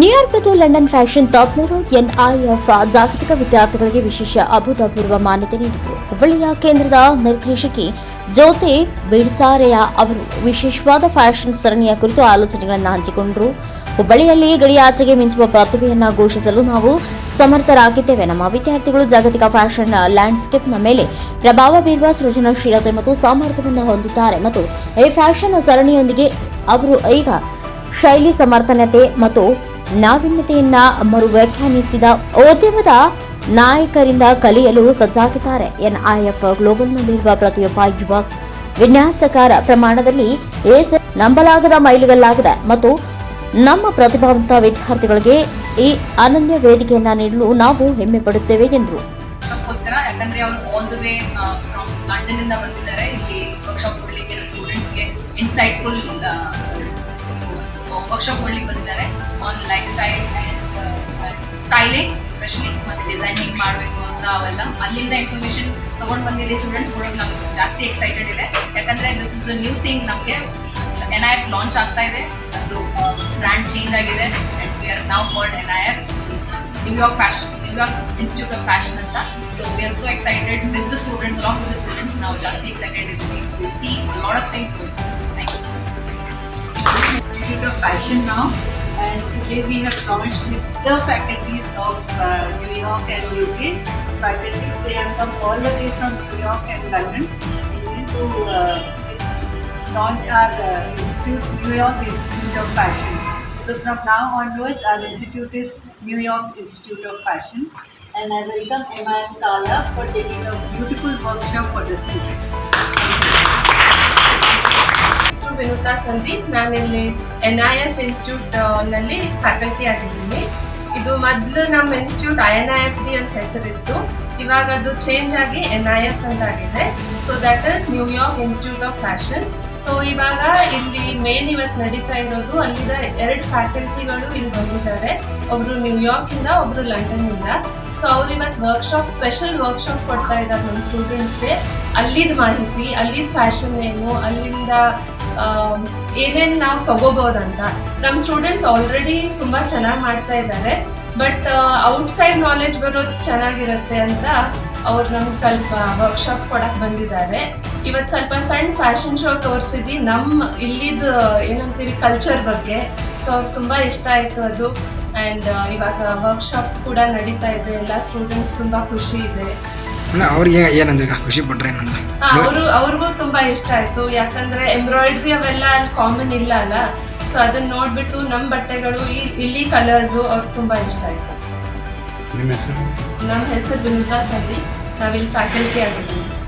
New York London fashion ತಜ್ಞರು ಎನ್ಐಎಫ್ ಜಾಗತಿಕ ವಿದ್ಯಾರ್ಥಿಗಳಿಗೆ ವಿಶೇಷ ಅಭೂತಪೂರ್ವ ಮಾನ್ಯತೆ ನೀಡಿದರು ಹುಬ್ಬಳ್ಳಿಯ ಕೇಂದ್ರದ ನಿರ್ದೇಶಕಿ ಜ್ಯೋತಿ ಬಿಡ್ಸಾರೆಯ ಅವರು ವಿಶೇಷವಾದ ಫ್ಯಾಷನ್ ಸರಣಿಯ ಕುರಿತು ಆಲೋಚನೆಗಳನ್ನು ಹಂಚಿಕೊಂಡರು. ಹುಬ್ಬಳ್ಳಿಯಲ್ಲಿ ಗಡಿಯಾಚೆಗೆ ಮಿಂಚುವ ಪ್ರತಿಭೆಯನ್ನು ಘೋಷಿಸಲು ನಾವು ಸಮರ್ಥರಾಗಿದ್ದೇವೆ. ನಮ್ಮ ವಿದ್ಯಾರ್ಥಿಗಳು ಜಾಗತಿಕ ಫ್ಯಾಷನ್ ಲ್ಯಾಂಡ್ಸ್ಕೇಪ್ನ ಮೇಲೆ ಪ್ರಭಾವ ಬೀರುವ ಸೃಜನಶೀಲತೆ ಮತ್ತು ಸಾಮರ್ಥ್ಯವನ್ನು ಹೊಂದುತ್ತಾರೆ ಮತ್ತು ಈ ಫ್ಯಾಷನ್ ಸರಣಿಯೊಂದಿಗೆ ಅವರು ಈಗ ಶೈಲಿ ಸಮರ್ಥನತೆ ಮತ್ತು ನಾವೀನ್ಯತೆಯನ್ನ ಮರು ವ್ಯಾಖ್ಯಾನಿಸಿದ ಉದ್ಯಮದ ನಾಯಕರಿಂದ ಕಲಿಯಲು ಸಜ್ಜಾಗಿದ್ದಾರೆ ಎನ್ಐಎಫ್ ಗ್ಲೋಬಲ್ನಲ್ಲಿರುವ ಪ್ರತಿಯೊಬ್ಬ ಯುವ ವಿನ್ಯಾಸಕಾರ ಪ್ರಮಾಣದಲ್ಲಿ ಏಸ್ ನಂಬಲಾಗದ ಮೈಲಿಗಲ್ಲಾಗಿದೆ ಮತ್ತು ನಮ್ಮ ಪ್ರತಿಭಾವಂತ ವಿದ್ಯಾರ್ಥಿಗಳಿಗೆ ಈ ಅನನ್ಯ ವೇದಿಕೆಯನ್ನ ನೀಡಲು ನಾವು ಹೆಮ್ಮೆ ಪಡುತ್ತೇವೆ ಎಂದರು. ಯಾಕಂದ್ರೆ ಅವರು ಆಲ್ ದ ವೇ ಲಂಡನ್ ಇಂದ ಬಂದಿದ್ದಾರೆ. ಇಲ್ಲಿ ವರ್ಕ್ಶಾಪ್ ಕೊಡ್ಲಿಕ್ಕೆ ಸ್ಟೂಡೆಂಟ್ಸ್ಗೆ ಇನ್ಸೈಟ್ಫುಲ್ ವರ್ಕ್ಶಾಪ್ ಕೊಡ್ಲಿಕ್ಕೆ ಬಂದಿದ್ದಾರೆ on lifestyle styling specially ಮತ್ತೆ ಡಿಸೈನಿಂಗ್ ಮಾಡಬೇಕು ಅಂತ ಅವೆಲ್ಲ. ಅಲ್ಲಿಂದ ಇನ್ಫಾರ್ಮೇಶನ್ ತಗೊಂಡು ಬಂದಿರಲಿ ಸ್ಟೂಡೆಂಟ್ಸ್ ಕೊಡೋದು ನಮ್ಗೆ ಜಾಸ್ತಿ ಎಕ್ಸೈಟೆಡ್ ಇದೆ. ಯಾಕಂದರೆ this is a new thing ನಮಗೆ. ಎನ್ ಐ ಎಫ್ ಲಾಂಚ್ ಆಗ್ತಾ ಇದೆ. ಅದು ಬ್ರ್ಯಾಂಡ್ ಚೇಂಜ್ ಆಗಿದೆ. ಆ್ಯಂಡ್ ವಿ ಆರ್ ನಾವು called N I F New York fashion New York institute of fashion ಅಂತ. So we are so excited with the students along with the students ನಾವು ಜಾಸ್ತಿ excited ಇದ್ದೀವಿ. To see lot of things thank you Fashion now, and today we have launched with the faculties of uh, New York and UK. Faculties, they have come all the way from New York and London to uh, launch our uh, institute, New York Institute of Fashion. So from now onwards, our institute is New York Institute of Fashion. And I welcome Emma and Tala for taking a beautiful workshop for the students. Vinutha Sandeep ನಾನಿಲ್ಲಿ N I F ಇನ್ಸ್ಟಿಟ್ಯೂಟ್ನಲ್ಲಿ faculty ಆಗಿದ್ದೀನಿ. ಇದು ಮೊದಲು ನಮ್ಮ institute I N I F D ಅಂತ ಹೆಸರಿತ್ತು. ಇವಾಗ ಅದು ಚೇಂಜ್ ಆಗಿ ಎನ್ ಐ ಎಫ್ ಅಂತ ಆಗಿದೆ so that is New York institute of fashion so ಇವಾಗ ಇಲ್ಲಿ ಮೇನ್ ಇವತ್ತು ನಡೀತಾ ಇರೋದು, ಅಲ್ಲಿದ ಎರಡು ಫ್ಯಾಕಲ್ಟಿಗಳು ಇಲ್ಲಿ ಬಂದಿದ್ದಾರೆ. ಒಬ್ರು ನ್ಯೂಯಾರ್ಕ್ ಇಂದ ಒಬ್ರು ಲಂಡನ್ ಇಂದ ಸೊ ಅವ್ರು ಇವತ್ತು ವರ್ಕ್ಶಾಪ್ ಸ್ಪೆಷಲ್ ವರ್ಕ್ಶಾಪ್ ಕೊಡ್ತಾ ಇದ್ದಾರೆ ನಮ್ಮ ಸ್ಟೂಡೆಂಟ್ಸ್ಗೆ ಅಲ್ಲಿದ ಮಾಹಿತಿ, ಅಲ್ಲಿದ ಫ್ಯಾಷನ್ ಏನು ಅಲ್ಲಿಂದ ಏನೇನು ನಾವು ತಗೋಬೋದಂತ. ನಮ್ಮ ಸ್ಟೂಡೆಂಟ್ಸ್ ಆಲ್ರೆಡಿ ತುಂಬ ಚೆನ್ನಾಗಿ ಮಾಡ್ತಾ ಇದ್ದಾರೆ ಬಟ್ ಔಟ್ಸೈಡ್ ನಾಲೆಜ್ ಬರೋದು ಚೆನ್ನಾಗಿರುತ್ತೆ ಅಂತ ಅವ್ರು ನಮ್ಗೆ ಸ್ವಲ್ಪ ವರ್ಕ್ಶಾಪ್ ಕೊಡಕ್ಕೆ ಬಂದಿದ್ದಾರೆ. ಇವತ್ತು ಸ್ವಲ್ಪ ಸಣ್ಣ ಫ್ಯಾಷನ್ ಶೋ ತೋರಿಸಿದ್ವಿ. ನಮ್ಮ ಇಲ್ಲಿದು ಏನಂತೀರಿ ಕಲ್ಚರ್ ಬಗ್ಗೆ. ಸೊ ಅವ್ರಿಗೆ ತುಂಬ ಇಷ್ಟ ಆಯಿತು ಅದು. ಆ್ಯಂಡ್ ಇವಾಗ ವರ್ಕ್ಶಾಪ್ ಕೂಡ ನಡೀತಾ ಇದೆ. ಎಲ್ಲ ಸ್ಟೂಡೆಂಟ್ಸ್ ತುಂಬ ಖುಷಿ ಇದೆ. ಅಣ್ಣ ಅವ್ರಿಗೆ ಏನಂದ್ರೆ ಈಗ ಖುಷಿ ಪಟ್ರೆ ಏನಂದ್ರೆ. ಅವರು ಅವ್ರಿಗೂ ತುಂಬಾ ಇಷ್ಟ ಆಯ್ತು. ಯಾಕಂದ್ರೆ ಎಂಬ್ರಾಯ್ಡ್ರಿ ಅವೆಲ್ಲ ಅಲ್ಲಿ ಕಾಮನ್ ಇಲ್ಲ ಅಲ್ಲ? ಸೊ ಅದನ್ನ ನೋಡ್ಬಿಟ್ಟು ನಮ್ಮ ಬಟ್ಟೆಗಳು ಈ- ಇಲ್ಲಿ ಕಲರ್ಸು ಅವ್ರಿಗೆ ತುಂಬಾ ಇಷ್ಟ ಆಯ್ತು. ನಿಮ್ಮ ಹೆಸರು? ನಮ್ಮ ಹೆಸರು ಬಿಂದಾಸ್ ಅಲ್ಲಿ ನಾವಿಲ್ಲಿ ಫ್ಯಾಕಲ್ಟಿ ಆಗಿದ್ದೀವಿ.